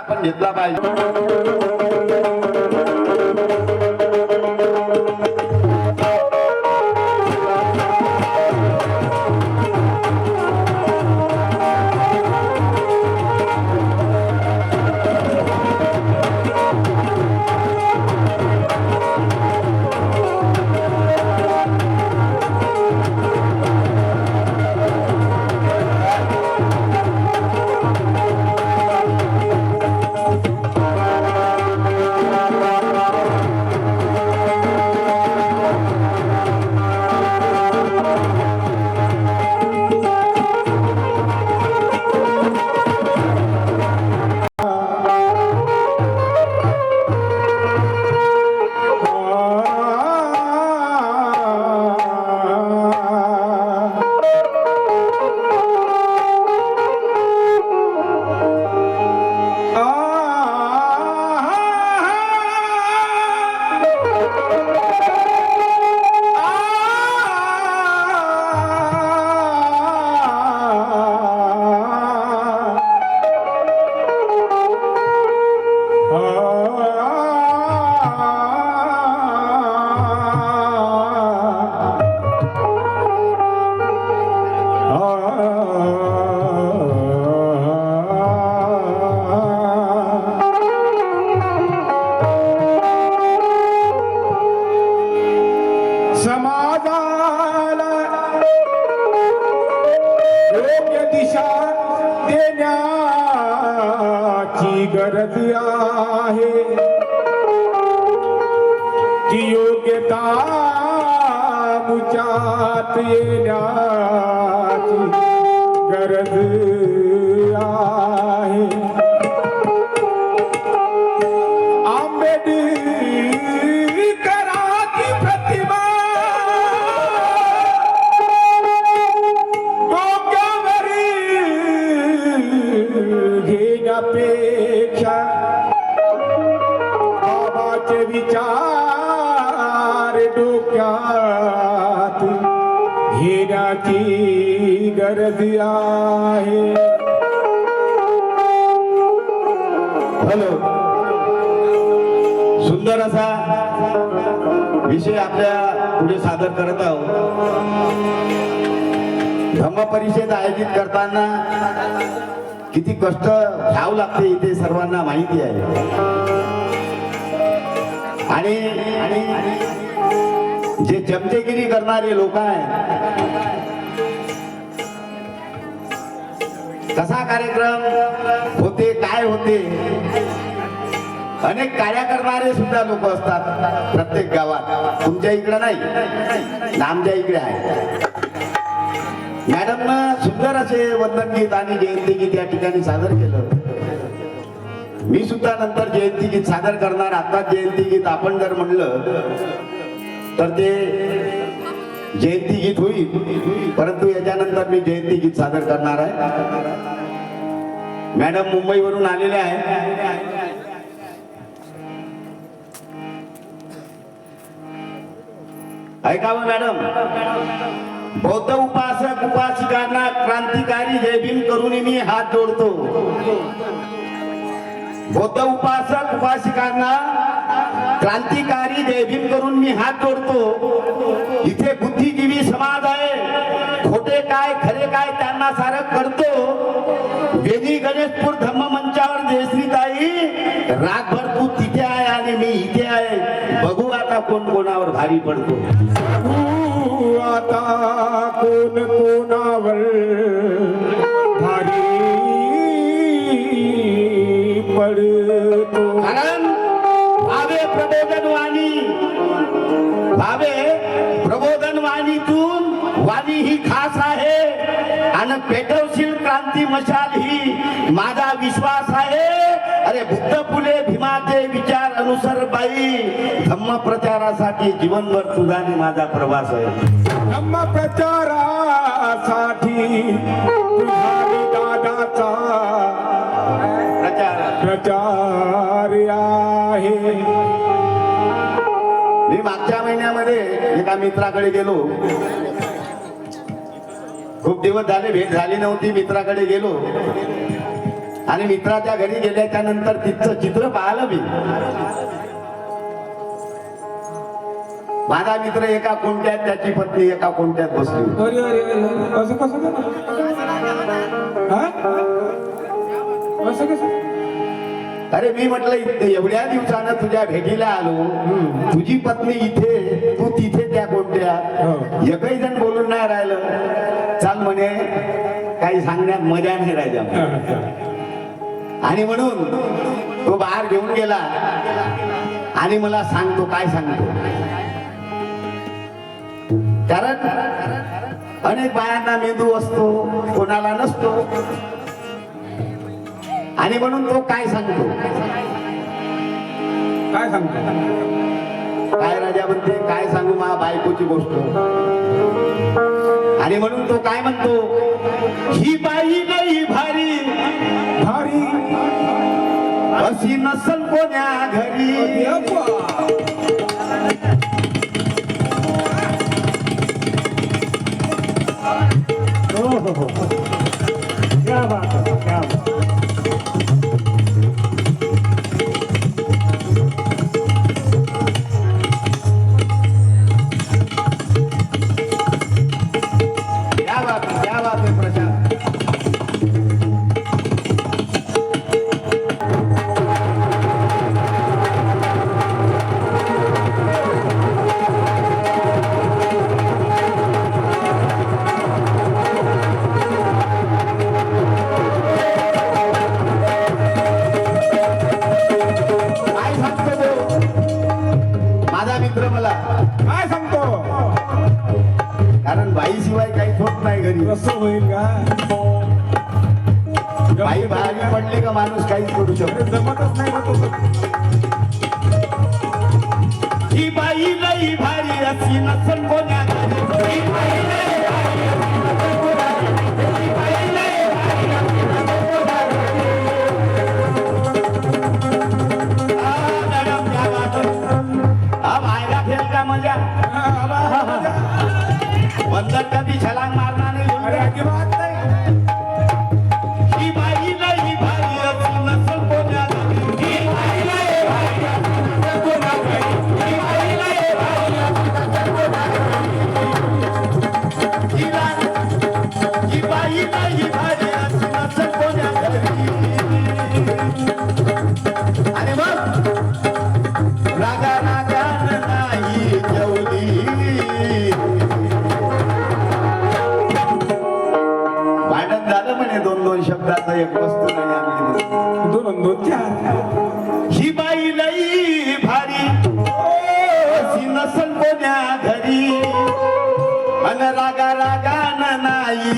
आपण घेतला पाहिजे. गरज आहे ती योग्यता येण्याची गरज विचार डोक्यात. घेण्याची गरज आहे. हॅलो. सुंदर असा विषय आपल्या पुढे सादर करत आहोत. धम्म परिषद आयोजित करताना किती कष्ट घ्यावं लागते इथे सर्वांना माहिती आहे. आणि जे चमचेगिरी करणारे लोक आहेत. कसा कार्यक्रम होते काय होते? अनेक कार्य करणारे सुद्धा लोक असतात प्रत्येक गावात. तुमच्या इकडे नाही. आमच्या इकडे आहे. मॅडमनं सुंदर असे वंदन गीत आणि जयंती गीत या ठिकाणी सादर केलं. मी सुद्धा नंतर जयंती गीत सादर करणार आता जयंती गीत आपण जर म्हणलं तर ते जयंती गीत होईल. परंतु याच्यानंतर मी जयंती गीत सादर करणार आहे. मॅडम मुंबईवरून आलेले आहे. ऐकावं हो मॅडम. बौद्ध उपासक उपासिकांना क्रांतिकारी जय भीम करून मी हात जोडतो. बौद्ध उपासक उपासिकांना क्रांतिकारी जय करून मी हात जोडतो. इथे बुद्धिजीवी समाज आहे. खोटे काय खरे काय त्यांना सारं करतो वेदी गणेशपूर धम्म मंचावर जयश्रीताई रातभर तू तिथे आहे आणि मी इथे आहे. बघू आता कोण कोणावर भारी पडतो. आता कोण कोणावर प्रबोधन वाणी भावे प्रबोधन वाणीतून वाणी ही खास आहे आणि पेटवशील क्रांती मशाल ही माझा विश्वास आहे. अरे बुद्ध फुले भीमाचे विचार अनुसर बाई. धम्म प्रचारासाठी जीवनभर आणि माझा प्रवास आहे. धम्म प्रचारासाठी दादाचा प्रचार. प्रचार आहे. मी मागच्या महिन्यामध्ये एका मित्राकडे गेलो खूप दिवस झाले भेट झाली नव्हती मित्राकडे गेलो आणि मित्राच्या घरी गेल्याच्यानंतर तिथचं चित्र पाहिलं मी माझा मित्र एका कोणत्यात त्याची पत्नी एका कोणत्यात बसली होती. अरे अरे अरे असं कसं? हा? असं कसं अरे मी म्हटलं एवढ्या दिवसानं तुझ्या भेटीला आलो. तुझी पत्नी इथे तू तिथे त्या कोणत्या हो. एकही जण बोलून नाही राहिलं. चाल म्हणे काही सांगण्यात मजा नाही राहिल्या. आणि म्हणून तो बाहेर घेऊन गेला. आणि मला सांगतो काय सांगतो. कारण अनेक बायांना मेंदू असतो कोणाला नसतो. आणि म्हणून तो काय सांगतो? काय सांगतो? काय राजा म्हणते? काय सांगू मा बायकोची गोष्ट? आणि म्हणून तो काय म्हणतो? ही बाई नाही भारी. भारी. अशी नसल कोण्या घरी? हो हो. होईल का बाई बाहेर पडली का माणूस काहीच करू शकतो जमतच नाही का तो ही बाई लई भारी अशी नसन कोण्या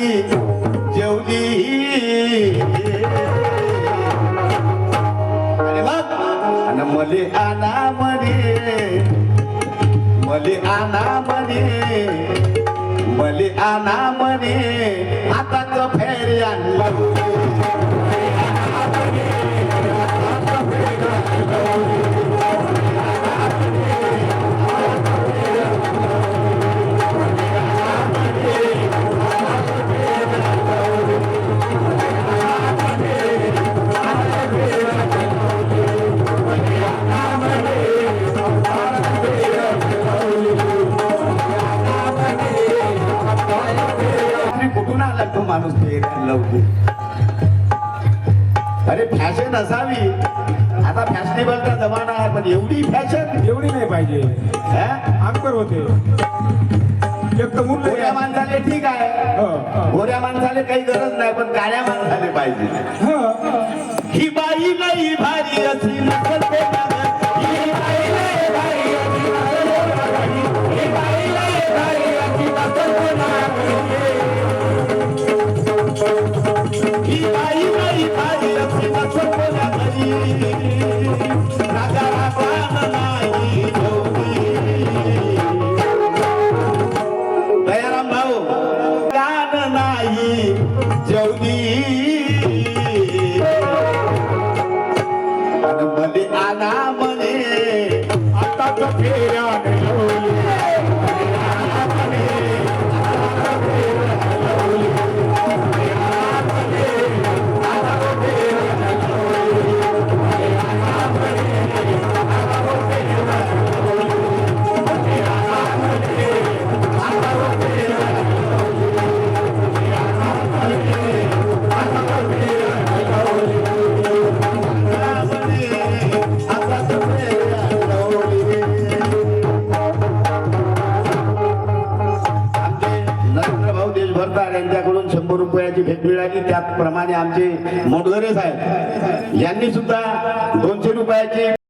नाही माणूस लवकर. अरे फॅशन असावी. आता फॅशनेबलचा जमाना आहे पण एवढी फॅशन एवढी नाही पाहिजे. आमकर होते. गोऱ्या माणसाले ठीक आहे. हो, गोऱ्या माणसाले काही गरज नाही पण काळ्या माणसाले पाहिजे. रुपयाची त्याप्रमाणे त्याचप्रमाणे आमचे मोडगरे साहेब यांनी सुद्धा दोनशे रुपयाची